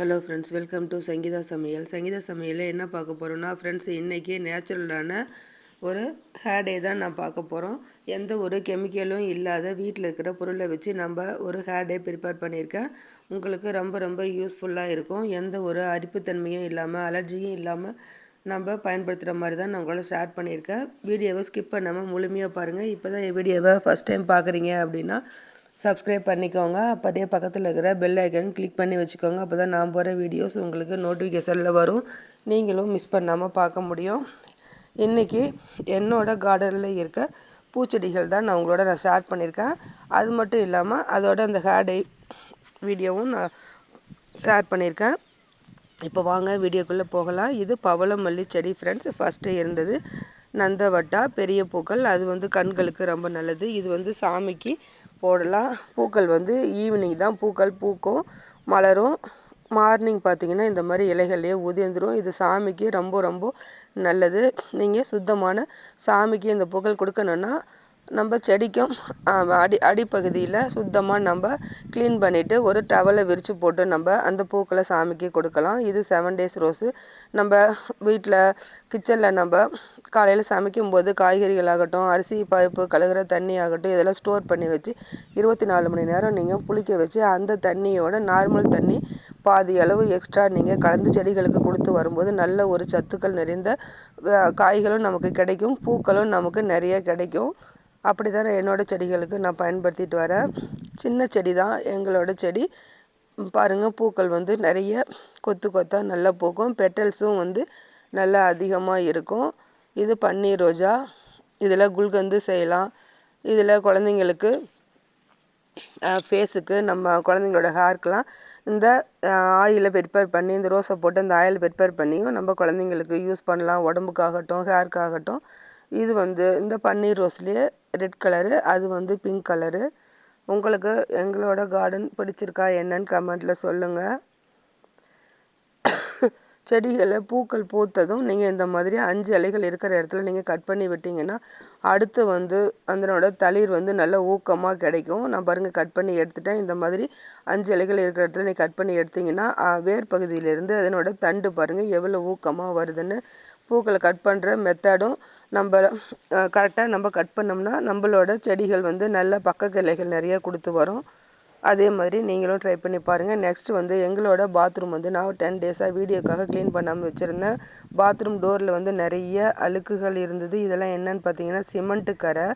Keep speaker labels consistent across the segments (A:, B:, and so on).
A: Hello friends welcome to Sangeetha Samayal Sangeetha சமையலில் என்ன பார்க்க போகிறோன்னா ஃப்ரெண்ட்ஸ் இன்றைக்கி நேச்சுரலான ஒரு ஹேர் டே தான் நான் பார்க்க போகிறோம் எந்த ஒரு கெமிக்கலும் இல்லாத வீட்டில் இருக்கிற பொருளை வச்சு நம்ம ஒரு ஹேர் டே ப்ரிப்பேர் பண்ணியிருக்கேன். உங்களுக்கு ரொம்ப ரொம்ப யூஸ்ஃபுல்லாக இருக்கும். எந்த ஒரு அரிப்புத்தன்மையும் இல்லாமல் அலர்ஜியும் இல்லாமல் நம்ம பயன்படுத்துகிற மாதிரி தான் நான் உங்களை ஷேர் பண்ணியிருக்கேன். வீடியோவை ஸ்கிப் பண்ணாமல் முழுமையாக பாருங்கள் இப்போ தான் என் வீடியோவை ஃபஸ்ட் டைம் பார்க்குறீங்க அப்படின்னா சப்ஸ்கிரைப் பண்ணிக்கோங்க. அப்போதே பக்கத்தில் இருக்கிற பெல் ஐக்கன் கிளிக் பண்ணி வச்சுக்கோங்க. அப்போ தான் நான் போகிற வீடியோஸ் உங்களுக்கு நோட்டிஃபிகேஷனில் வரும். நீங்களும் மிஸ் பண்ணாமல் பார்க்க முடியும். இன்றைக்கி என்னோடய கார்டனில் இருக்க பூச்செடிகள் தான் நான் உங்களோட நான் ஷேர் பண்ணியிருக்கேன். அது மட்டும் இல்லாமல் அதோட அந்த ஹேடை வீடியோவும் நான் ஷேர் பண்ணியிருக்கேன். இப்போ வாங்க வீடியோக்குள்ளே போகலாம். இது பவளமல்லி செடி ஃப்ரெண்ட்ஸ் ஃபஸ்ட்டு இருந்தது நந்தவட்டா பெரிய பூக்கள் அது வந்து கண்களுக்கு ரொம்ப நல்லது. இது வந்து சாமிக்கு போடலாம். பூக்கள் வந்து ஈவினிங் தான். பூக்கள் பூக்கும் மலரும். மார்னிங் பார்த்திங்கன்னா இந்த மாதிரி இலைகள்லேயே உதிர்ந்துடும் இது சாமிக்கு ரொம்ப ரொம்ப நல்லது. நீங்கள் சுத்தமான சாமிக்கு இந்த பூக்கள் கொடுக்கணுன்னா நம்ம செடிக்கும் அடி அடிப்பகுதியில் சுத்தமாக நம்ம க்ளீன் பண்ணிவிட்டு ஒரு டவலை விரித்து போட்டு நம்ம அந்த பூக்களை சாமிக்கு கொடுக்கலாம். இது செவன் டேஸ் ரோஸு நம்ம வீட்டில் கிச்சனில் நம்ம காலையில் சமைக்கும் போது காய்கறிகள் ஆகட்டும் அரிசி பருப்பு கழுகிற தண்ணி ஆகட்டும் இதெல்லாம் ஸ்டோர் பண்ணி வச்சு இருபத்தி நாலு மணி நேரம் நீங்கள் புளிக்க வச்சு அந்த தண்ணியோட நார்மல் தண்ணி பாதி அளவு எக்ஸ்ட்ரா நீங்கள் கலந்து செடிகளுக்கு கொடுத்து வரும்போது நல்ல ஒரு சத்துக்கள் நிறைந்த காய்களும் நமக்கு கிடைக்கும் பூக்களும் நமக்கு நிறைய கிடைக்கும். அப்படி தான் என்னோடய செடிகளுக்கு நான் பயன்படுத்திட்டு வரேன். சின்ன செடி தான் எங்களோட செடி. பாருங்கள் பூக்கள் வந்து நிறைய கொத்து கொத்தாக நல்லா பூக்கும். பெட்டல்ஸும் வந்து நல்லா அதிகமாக இருக்கும். இது பன்னீர் ரோஜா இதில் குல்கந்து செய்யலாம். இதில் குழந்தைங்களுக்கு ஃபேஸுக்கு நம்ம குழந்தைங்களோட ஹேர்க்கெலாம் இந்த ஆயிலை ப்ரிப்பேர் பண்ணி இந்த ரோஸை போட்டு அந்த ஆயில் ப்ரிப்பேர் பண்ணியும் நம்ம குழந்தைங்களுக்கு யூஸ் பண்ணலாம். உடம்புக்காகட்டும் ஹேர்க்காகட்டும் இது வந்து இந்த பன்னீர் ரோஸ்லேயே ரெட் கலரு அது வந்து பிங்க் கலரு. உங்களுக்கு எங்களோட கார்டன் பிடிச்சிருக்கா என்னன்னு கமெண்ட்டில் சொல்லுங்கள் செடிகளில் பூக்கள் பூத்ததும் நீங்கள் இந்த மாதிரி அஞ்சு இலைகள் இருக்கிற இடத்துல நீங்கள் கட் பண்ணி விட்டிங்கன்னா அடுத்து வந்து அதனோட தளிர் வந்து நல்ல ஊக்கமாக கிடைக்கும். நான் பாருங்கள் கட் பண்ணி எடுத்துட்டேன். இந்த மாதிரி அஞ்சு இலைகள் இருக்கிற இடத்துல நீங்கள் கட் பண்ணி எடுத்திங்கன்னா வேர் பகுதியிலேருந்து அதனோட தண்டு பாருங்கள் எவ்வளோ ஊக்கமாக வருதுன்னு. பூக்களை கட் பண்ணுற மெத்தடும் நம்ம கரெக்டாக நம்ம கட் பண்ணோம்னா நம்மளோட செடிகள் வந்து நல்ல பக்க கிளைகள் நிறைய கொடுத்து வரும். அதே மாதிரி நீங்களும் ட்ரை பண்ணி பாருங்கள் நெக்ஸ்ட் வந்து எங்களோட பாத்ரூம் வந்து நான் டென் டேஸாக வீடியோக்காக க்ளீன் பண்ணாமல் வச்சுருந்தேன். பாத்ரூம் டோரில் வந்து நிறைய அழுக்குகள் இருந்தது. இதெல்லாம் என்னன்னு பார்த்தீங்கன்னா சிமெண்ட்டு கரை.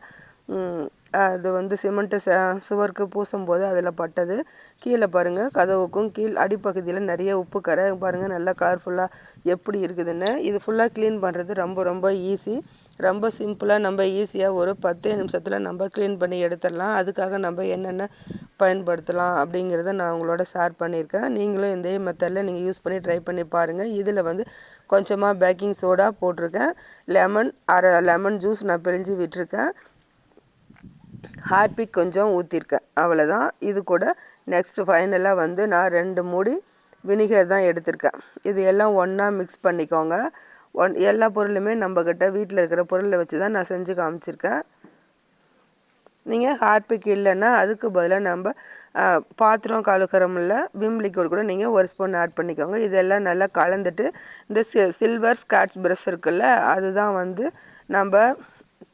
A: அது வந்து சிமெண்ட்டு ச சுவருக்கு பூசும்போது அதில் பட்டது. கீழே பாருங்கள் கதவுக்கும் கீழ் அடிப்பகுதியில் நிறைய உப்பு கரை பாருங்கள் நல்லா கலர்ஃபுல்லாக எப்படி இருக்குதுன்னு. இது ஃபுல்லாக க்ளீன் பண்ணுறது ரொம்ப ரொம்ப ஈஸி ரொம்ப சிம்பிளாக நம்ம ஈஸியாக ஒரு பத்தே நிமிஷத்தில் நம்ம க்ளீன் பண்ணி எடுத்துடலாம். அதுக்காக நம்ம என்னென்ன பயன்படுத்தலாம் அப்படிங்கிறத நான் உங்களோட ஷேர் பண்ணியிருக்கேன். நீங்களும் இந்த மெத்தடில் நீங்கள் யூஸ் பண்ணி ட்ரை பண்ணி பாருங்கள் இதில் வந்து கொஞ்சமாக பேக்கிங் சோடா போட்டிருக்கேன். லெமன் அரை லெமன் ஜூஸ் நான் பிழிஞ்சு விட்டுருக்கேன். ஹார்பிக் கொஞ்சம் ஊற்றிருக்கேன் அவ்வளோதான் இது கூட நெக்ஸ்ட்டு ஃபைனலாக வந்து நான் ரெண்டு மூடி வினிகர் தான் எடுத்திருக்கேன். இது எல்லாம் ஒன்றா மிக்ஸ் பண்ணிக்கோங்க. ஒன் எல்லா பொருளுமே நம்மக்கிட்ட வீட்டில் இருக்கிற பொருளை வச்சு தான் நான் செஞ்சு காமிச்சிருக்கேன். நீங்கள் ஹார்பிக் இல்லைன்னா அதுக்கு பதிலாக நம்ம பாத்திரம் கழுக்கிறோம்ல விம் லிக்விட் கூட நீங்கள் ஒரு ஸ்பூன் ஆட் பண்ணிக்கோங்க. இதெல்லாம் நல்லா கலந்துட்டு இந்த சில்வர் ஸ்காட்ச் ப்ரெஷ் இருக்குல்ல அதுதான் வந்து நம்ம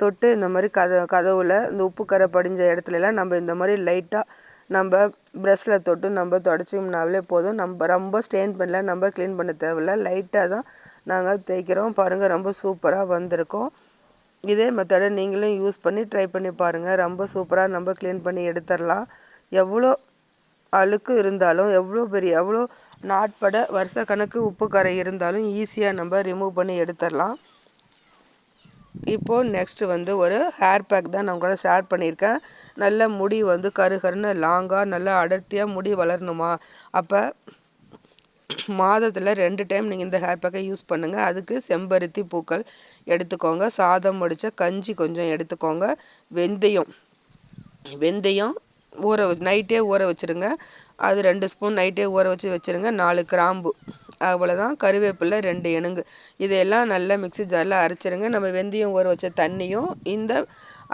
A: தொட்டு இந்த மாதிரி கத கதவுல இந்த உப்பு கரை படிஞ்ச இடத்துலலாம் நம்ம இந்த மாதிரி லைட்டாக நம்ம ப்ரெஷ்ஷில் தொட்டு நம்ம தொடச்சிங்கனாலே போதும். நம்ம ரொம்ப ஸ்டெயின் பண்ணல நம்ம க்ளீன் பண்ண தேவையில்ல. லைட்டாக தான் நாங்கள் தேய்க்கிறோம். பாருங்கள் ரொம்ப சூப்பராக வந்திருக்கோம். இதே மெத்தடை நீங்களும் யூஸ் பண்ணி ட்ரை பண்ணி பாருங்கள் ரொம்ப சூப்பராக நம்ம க்ளீன் பண்ணி எடுத்துடலாம். எவ்வளோ அழுக்கு இருந்தாலும் எவ்வளோ பெரிய எவ்வளோ நாட்பட வருஷ கணக்கு உப்பு கரை இருந்தாலும் ஈஸியாக நம்ம ரிமூவ் பண்ணி எடுத்துடலாம். இப்போது நெக்ஸ்ட்டு வந்து ஒரு ஹேர் பேக் தான் நான் கூட ஷேர் பண்ணியிருக்கேன். நல்ல முடி வந்து கரு கருன்னு லாங்காக நல்லா அடர்த்தியாக முடி வளரணுமா? அப்போ மாதத்தில் ரெண்டு டைம் நீங்கள் இந்த ஹேர் பேக்கை யூஸ் பண்ணுங்கள் அதுக்கு செம்பருத்தி பூக்கள் எடுத்துக்கோங்க. சாதம் முடித்த கஞ்சி கொஞ்சம் எடுத்துக்கோங்க. வெந்தயம் வெந்தயம் ஊற நைட்டே ஊற வச்சுருங்க. அது ரெண்டு ஸ்பூன் நைட்டே ஊற வச்சு வச்சுருங்க. நாலு கிராம்பு. அவ்வளோதான் கருவேப்பிலை ரெண்டு எனுங்கு. இதையெல்லாம் நல்லா மிக்சி ஜாரில் அரைச்சிருங்க. நம்ம வெந்தயம் ஊற வச்ச தண்ணியும் இந்த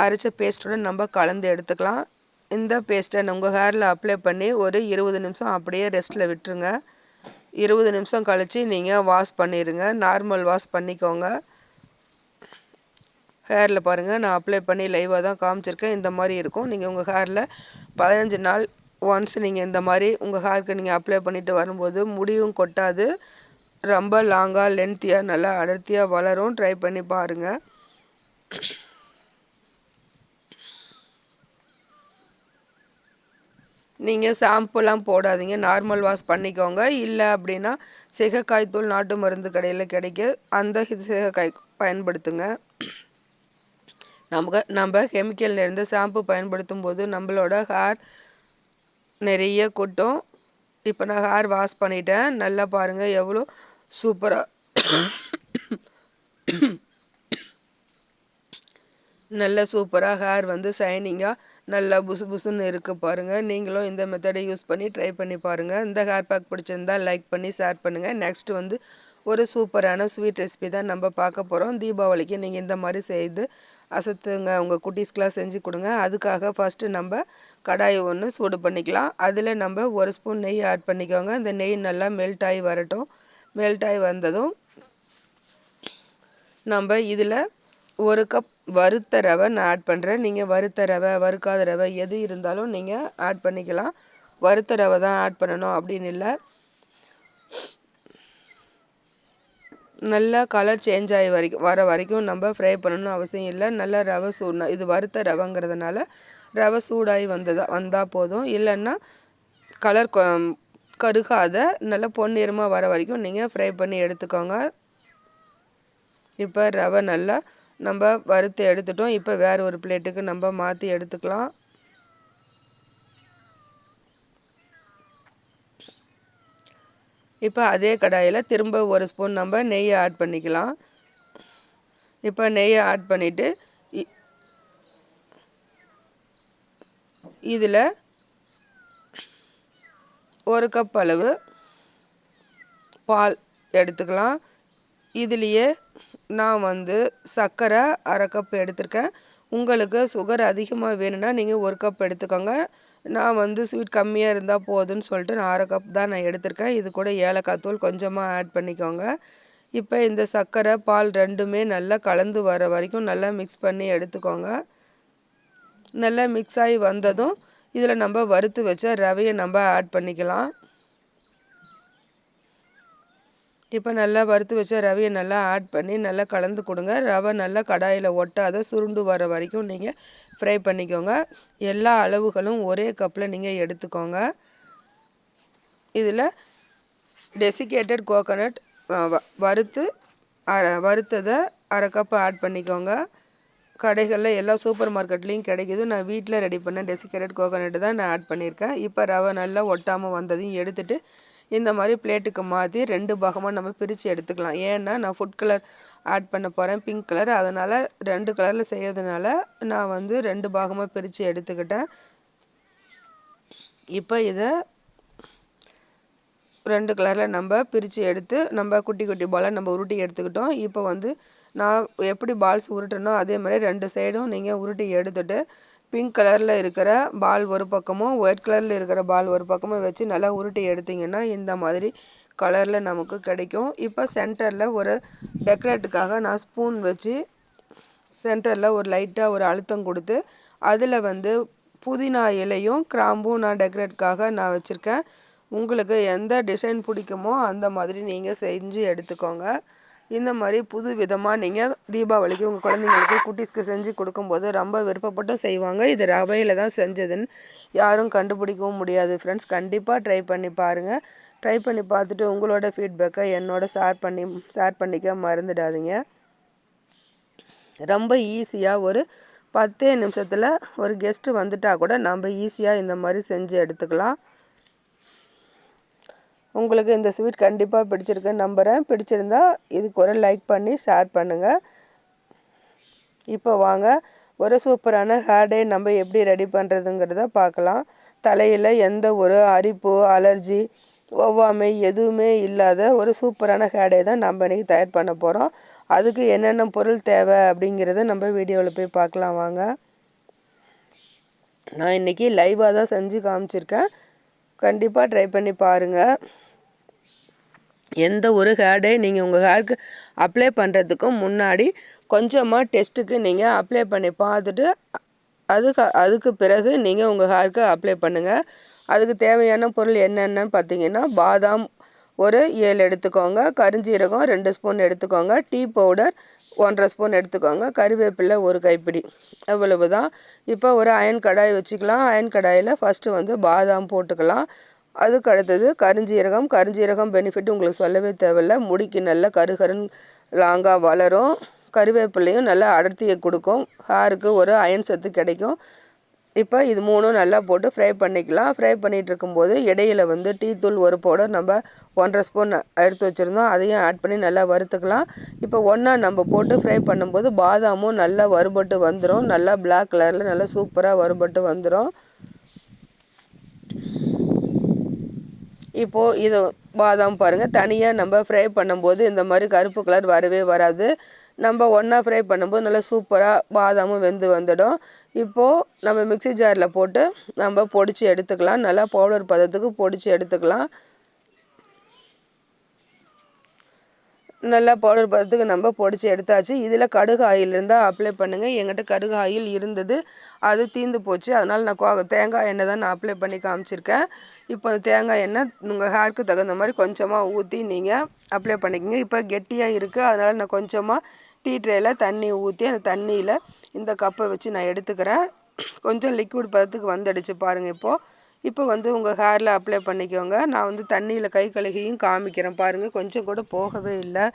A: அரைச்ச பேஸ்ட்டோட நம்ம கலந்து எடுத்துக்கலாம். இந்த பேஸ்ட்டை உங்கள் ஹேரில் அப்ளை பண்ணி ஒரு இருபது நிமிஷம் அப்படியே ரெஸ்ட்டில் விட்டுருங்க. இருபது நிமிஷம் கழித்து நீங்கள் வாஷ் பண்ணிடுங்க நார்மல் வாஷ் பண்ணிக்கோங்க. ஹேரில் பாருங்கள் நான் அப்ளை பண்ணி லைவாக தான் காமிச்சிருக்கேன். இந்த மாதிரி இருக்கும். நீங்கள் உங்கள் ஹேரில் பதினஞ்சு நாள் ஒன்ஸ் நீங்கள் இந்த மாதிரி உங்கள் ஹேருக்கு நீங்கள் அப்ளை பண்ணிவிட்டு வரும்போது முடியும் கொட்டாது. ரொம்ப லாங்காக லென்த்தியாக நல்லா அடர்த்தியாக வளரும். ட்ரை பண்ணி பாருங்கள் நீங்கள் ஷாம்புலாம் போடாதீங்க. நார்மல் வாஷ் பண்ணிக்கோங்க. இல்லை அப்படின்னா சிகக்காய் தூள் நாட்டு மருந்து கடையில் கிடைக்க அந்த சிகக்காய் பயன்படுத்துங்க. நமக்கு நம்ம கெமிக்கல் நிறைந்த ஷாம்பு பயன்படுத்தும் போது நம்மளோட ஹேர் நிறைய கொட்டும். இப்போ நான் ஹேர் வாஷ் பண்ணிட்டேன். நல்லா பாருங்கள் எவ்வளோ சூப்பராக நல்ல சூப்பராக ஹேர் வந்து ஷைனிங்காக நல்லா புசு புசுன்னு இருக்குது பாருங்கள் நீங்களும் இந்த மெத்தடை யூஸ் பண்ணி ட்ரை பண்ணி பாருங்கள் இந்த ஹேர் பேக் பிடிச்சிருந்தால் லைக் பண்ணி ஷேர் பண்ணுங்கள் நெக்ஸ்ட் வந்து ஒரு சூப்பரான ஸ்வீட் ரெசிபி தான் நம்ம பார்க்க போகிறோம் தீபாவளிக்கு நீங்கள் இந்த மாதிரி செய்து அசத்துங்க உங்கள் குட்டீஸ்க்கெலாம் செஞ்சு கொடுங்க. அதுக்காக ஃபஸ்ட்டு நம்ம கடாயை ஒன்று சூடு பண்ணிக்கலாம். அதில் நம்ம ஒரு ஸ்பூன் நெய் ஆட் பண்ணிக்கோங்க. இந்த நெய் நல்லா மெல்ட் ஆகி வரட்டும். மெல்ட் ஆகி வந்ததும் நம்ம இதில் ஒரு கப் வறுத்த ரவை நான் ஆட் பண்ணுறேன் நீங்கள் வறுத்த ரவை வறுக்காத ரவை எது இருந்தாலும் நீங்கள் ஆட் பண்ணிக்கலாம். வறுத்த ரவை தான் ஆட் பண்ணணும் அப்படின்னு இல்லை. நல்லா கலர் சேஞ்ச் ஆகி வரைக்கும் வர வரைக்கும் நம்ம ஃப்ரை பண்ணணும்னு அவசியம் இல்லை. நல்லா ரவை சூடணும் இது வறுத்த ரவைங்கிறதுனால ரவை சூடாகி வந்ததா வந்தால் போதும். இல்லைன்னா கலர் கருகாத நல்லா பொன்னிறமாக வர வரைக்கும் நீங்கள் ஃப்ரை பண்ணி எடுத்துக்கோங்க. இப்போ ரவை நல்லா நம்ம வறுத்து எடுத்துட்டோம். இப்போ வேறு ஒரு பிளேட்டுக்கு நம்ம மாற்றி எடுத்துக்கலாம். இப்போ அதே கடாயில் திரும்ப ஒரு ஸ்பூன் நம்ம நெய்யை ஆட் பண்ணிக்கலாம். இப்போ நெய்யை ஆட் பண்ணிவிட்டு இதில் ஒரு கப் அளவு பால் எடுத்துக்கலாம். இதுலேயே நான் வந்து சர்க்கரை அரை கப் எடுத்திருக்கேன். உங்களுக்கு சுகர் அதிகமாக வேணும்னா நீங்கள் ஒரு கப் எடுத்துக்கோங்க. நான் வந்து ஸ்வீட் கம்மியாக இருந்தால் போதும்னு சொல்லிட்டு நான் அரை கப் தான் நான் எடுத்திருக்கேன். இது கூட ஏலக்காய் தூள் கொஞ்சமாக ஆட் பண்ணிக்கோங்க. இப்போ இந்த சர்க்கரை பால் ரெண்டுமே நல்லா கலந்து வர வரைக்கும் நல்லா மிக்ஸ் பண்ணி எடுத்துக்கோங்க. நல்லா மிக்ஸ் ஆகி வந்ததும் இதில் நம்ம வறுத்து வச்ச ரவையை நம்ம ஆட் பண்ணிக்கலாம். இப்போ நல்லா வறுத்து வச்ச ரவையை நல்லா ஆட் பண்ணி நல்லா கலந்து கொடுங்க. ரவை நல்லா கடாயில் ஒட்டாத சுருண்டு வர வரைக்கும் நீங்கள் ஃப்ரை பண்ணிக்கோங்க. எல்லா அளவுகளும் ஒரே கப்பில் நீங்கள் எடுத்துக்கோங்க. இதில் டெசிகேட்டட் கோகோனட் வறுத்து அரை வறுத்ததை அரை கப் ஆட் பண்ணிக்கோங்க. கடைகளில் எல்லா சூப்பர் மார்க்கெட்லேயும் கிடைக்கிது. நான் வீட்டில் ரெடி பண்ண டெசிகேட்டட் கோகோனட்டு தான் நான் ஆட் பண்ணியிருக்கேன் இப்போ ரவை நல்லா ஒட்டாமல் வந்ததையும் எடுத்துகிட்டு இந்த மாதிரி பிளேட்டுக்கு மாற்றி ரெண்டு பாகமாக நம்ம பிரித்து எடுத்துக்கலாம். ஏன்னா நான் ஃபுட் கலர் ஆட் பண்ண போகிறேன் பிங்க் கலர் அதனால் ரெண்டு கலரில் செய்கிறதுனால நான் வந்து ரெண்டு பாகமாக பிரித்து எடுத்துக்கிட்டேன். இப்போ இதை ரெண்டு கலரில் நம்ம பிரித்து எடுத்து நம்ம குட்டி குட்டி பாலாக நம்ம உருட்டி எடுத்துக்கிட்டோம். இப்போ வந்து நான் எப்படி பால்ஸ் உருட்டணும் அதே மாதிரி ரெண்டு சைடும் நீங்கள் உருட்டி எடுத்துகிட்டு பிங்க் கலரில் இருக்கிற பால் ஒரு பக்கமும் ஒயிட் கலரில் இருக்கிற பால் ஒரு பக்கமும் வச்சு நல்லா உருட்டி எடுத்திங்கன்னா இந்த மாதிரி கலரில் நமக்கு கிடைக்கும். இப்போ சென்டரில் ஒரு டெக்கரேட்டுக்காக நான் ஸ்பூன் வச்சு சென்டரில் ஒரு லைட்டாக ஒரு அழுத்தம் கொடுத்து அதில் வந்து புதினா இலையும் கிராம்பும் நான் டெக்கரேட்டுக்காக நான் வச்சுருக்கேன். உங்களுக்கு எந்த டிசைன் பிடிக்குமோ அந்த மாதிரி நீங்கள் செஞ்சு எடுத்துக்கோங்க. இந்த மாதிரி புது விதமாக நீங்கள் தீபாவளிக்கு உங்கள் குழந்தைங்களுக்கு குட்டீஸ்க்கு செஞ்சு கொடுக்கும்போது ரொம்ப விருப்பப்பட்டு செய்வாங்க. இது ரவையில் தான் செஞ்சதுன்னு யாரும் கண்டுபிடிக்கவும் முடியாது. ஃப்ரெண்ட்ஸ் கண்டிப்பாக ட்ரை பண்ணி பாருங்கள் ட்ரை பண்ணி பார்த்துட்டு உங்களோட ஃபீட்பேக்கை என்னோட ஷேர் பண்ணி ஷேர் பண்ணிக்க மறந்துடாதீங்க. ரொம்ப ஈஸியாக ஒரு பத்தே நிமிஷத்தில் ஒரு கெஸ்ட்டு வந்துட்டால் கூட நம்ம ஈஸியாக இந்த மாதிரி செஞ்சு எடுத்துக்கலாம். உங்களுக்கு இந்த ஸ்வீட் கண்டிப்பாக பிடிச்சிருக்குன்னு நம்புகிறேன் பிடிச்சிருந்தா இதுக்கு ஒரு லைக் பண்ணி ஷேர் பண்ணுங்கள் இப்போ வாங்க. ஒரு சூப்பரான ஹேர் டே நம்ம எப்படி ரெடி பண்ணுறதுங்கிறத பார்க்கலாம். தலையில் எந்த ஒரு அரிப்பு அலர்ஜி ஒவ்வாமை எதுவுமே இல்லாத ஒரு சூப்பரான ஹேர் டே தான் நம்ம இன்றைக்கி தயார் பண்ண போகிறோம் அதுக்கு என்னென்ன பொருள் தேவை அப்படிங்கிறத நம்ம வீடியோவில் போய் பார்க்கலாம் வாங்க. நான் இன்றைக்கி லைவாக தான் செஞ்சு காமிச்சிருக்கேன். கண்டிப்பாக ட்ரை பண்ணி பாருங்கள் எந்த ஒரு ஹேர் நீங்கள் உங்கள் ஹேர்க்கு அப்ளை பண்ணுறதுக்கும் முன்னாடி கொஞ்சமாக டெஸ்ட்டுக்கு நீங்கள் அப்ளை பண்ணி பார்த்துட்டு அதுக்கு அதுக்கு பிறகு நீங்கள் உங்கள் ஹேர்க்கு அப்ளை பண்ணுங்கள் அதுக்கு தேவையான பொருள் என்னென்னு பார்த்தீங்கன்னா பாதாம் ஒரு ஏழு எடுத்துக்கோங்க கருஞ்சீரகம் ரெண்டு ஸ்பூன் எடுத்துக்கோங்க டீ பவுடர் ஒன்றரை ஸ்பூன் எடுத்துக்கோங்க கறிவேப்பிலை ஒரு கைப்பிடி. அவ்வளவு தான் இப்போ ஒரு அயன் கடாய் வச்சுக்கலாம். அயன் கடாயில் ஃபஸ்ட்டு வந்து பாதாம் போட்டுக்கலாம். அதுக்கு அடுத்தது கருஞ்சீரகம். கருஞ்சீரகம் பெனிஃபிட் உங்களுக்கு சொல்லவே தேவையில்ல. முடிக்கு நல்ல கருகருன் லாங்காக வளரும். கருவேப்பிலையும் நல்லா அடர்த்தியை கொடுக்கும். ஹேருக்கு ஒரு அயன் சத்து கிடைக்கும். இப்போ இது மூணும் நல்லா போட்டு ஃப்ரை பண்ணிக்கலாம். ஃப்ரை பண்ணிகிட்டு இருக்கும்போது இடையில வந்து டீ தூள் ஒரு பவுடர் நம்ம ஒன்றரை ஸ்பூன் எடுத்து வச்சுருந்தோம். அதையும் ஆட் பண்ணி நல்லா வறுத்துக்கலாம். இப்போ ஒன்றா நம்ம போட்டு ஃப்ரை பண்ணும்போது பாதாமும் நல்லா வறுபட்டு வந்துடும் நல்லா பிளாக் கலரில் நல்லா சூப்பராக வறுபட்டு வந்துடும் இப்போது இது பாதாம் பாருங்கள் தனியாக நம்ம ஃப்ரை பண்ணும்போது இந்த மாதிரி கருப்பு கலர் வரவே வராது. நம்ம ஒன்றா ஃப்ரை பண்ணும்போது நல்லா சூப்பராக பாதாமும் வெந்து வந்துடும். இப்போது நம்ம மிக்சி ஜாரில் போட்டு நம்ம பொடிச்சு எடுத்துக்கலாம். நல்லா பவுடர் பதத்துக்கு பொடிச்சு எடுத்துக்கலாம். நல்லா பவுடர் பதத்துக்கு நம்ம பொடிச்சு எடுத்தாச்சு. இதில் கடுகு ஆயில் இருந்தால் அப்ளை பண்ணுங்கள் எங்கிட்ட கடுகு ஆயில் இருந்தது. அது தீந்து போச்சு. அதனால் நான் தேங்காய் எண்ணெய் தான் நான் அப்ளை பண்ணி காமிச்சிருக்கேன். இப்போ அந்த தேங்காய் எண்ணெய் உங்கள் ஹேருக்கு தகுந்த மாதிரி கொஞ்சமாக ஊற்றி நீங்கள் அப்ளை பண்ணிக்கோங்க. இப்போ கெட்டியாக இருக்குது அதனால் நான் கொஞ்சமாக டீ ட்ரேயில் தண்ணி ஊற்றி அந்த தண்ணியில் இந்த கப்பை வச்சு நான் எடுத்துக்கிறேன். கொஞ்சம் லிக்விட் பதத்துக்கு வந்துடுச்சு பாருங்கள் இப்போது இப்போ வந்து உங்கள் ஹேரில் அப்ளை பண்ணிக்கோங்க. நான் வந்து தண்ணியில் கை கழுகியும் காமிக்கிறேன். பாருங்கள் கொஞ்சம் கூட போகவே இல்லை.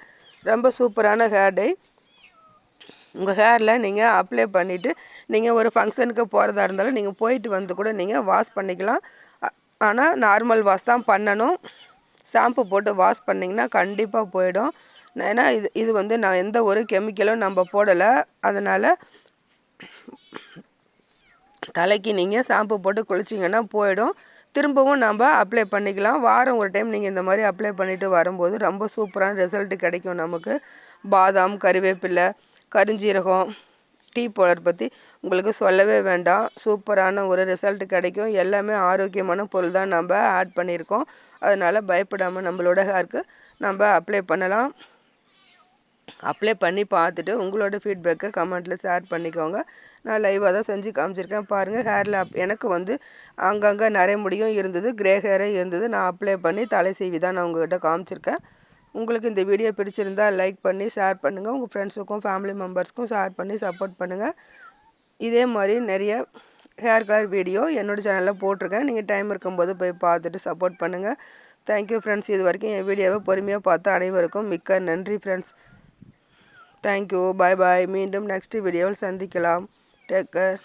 A: ரொம்ப சூப்பரான ஹேர் டை உங்கள் ஹேரில் நீங்கள் அப்ளை பண்ணிவிட்டு நீங்கள் ஒரு ஃபங்க்ஷனுக்கு போகிறதா இருந்தாலும் நீங்கள் போயிட்டு வந்து கூட நீங்கள் வாஷ் பண்ணிக்கலாம். ஆனால் நார்மல் வாஷ் தான் பண்ணணும். ஷாம்பு போட்டு வாஷ் பண்ணிங்கன்னா கண்டிப்பாக போயிடும். ஏன்னா இது இது வந்து நான் எந்த ஒரு கெமிக்கலும் நம்ம போடலை. அதனால் தலைக்கு நீங்கள் ஷாம்பு போட்டு குளிச்சிங்கன்னா போயிடும். திரும்பவும் நம்ம அப்ளை பண்ணிக்கலாம். வாரம் ஒரு டைம் நீங்கள் இந்த மாதிரி அப்ளை பண்ணிவிட்டு வரும்போது ரொம்ப சூப்பரான ரிசல்ட் கிடைக்கும் நமக்கு. பாதாம் கறிவேப்பிலை கருஞ்சீரகம் டீ பவுடர் பற்றி உங்களுக்கு சொல்லவே வேண்டாம். சூப்பரான ஒரு ரிசல்ட் கிடைக்கும். எல்லாமே ஆரோக்கியமான பொருள் தான் நம்ம ஆட் பண்ணியிருக்கோம். அதனால் பயப்படாமல் நம்மளோட ஹேருக்கு நம்ம அப்ளை பண்ணலாம். அப்ளை பண்ணி பார்த்துட்டு உங்களோட ஃபீட்பேக்கை கமெண்ட்டில் ஷேர் பண்ணிக்கோங்க. நான் லைவாக தான் செஞ்சு காமிச்சிருக்கேன். பாருங்கள் ஹேரில் அப் எனக்கு வந்து அங்கங்கே நிறைய முடியும் இருந்தது. கிரே ஹேரே இருந்தது. நான் அப்ளை பண்ணி தலை செய்வி தான் நான் உங்கள்கிட்ட காமிச்சிருக்கேன். உங்களுக்கு இந்த வீடியோ பிடிச்சிருந்தால் லைக் பண்ணி ஷேர் பண்ணுங்கள் உங்கள் ஃப்ரெண்ட்ஸுக்கும் ஃபேமிலி மெம்பர்ஸ்க்கும் ஷேர் பண்ணி சப்போர்ட் பண்ணுங்கள் இதே மாதிரி நிறைய ஹேர் கலர் வீடியோ என்னோடய சேனலில் போட்டிருக்கேன். நீங்கள் டைம் இருக்கும்போது போய் பார்த்துட்டு சப்போர்ட் பண்ணுங்கள் தேங்க்யூ ஃப்ரெண்ட்ஸ் இது வரைக்கும் என் வீடியோவை பொறுமையாக பார்த்து அனைவருக்கும் மிக்க நன்றி ஃப்ரெண்ட்ஸ் தேங்க்யூ பாய் பாய் மீண்டும் நெக்ஸ்ட் வீடியோவில் சந்திக்கலாம். Take care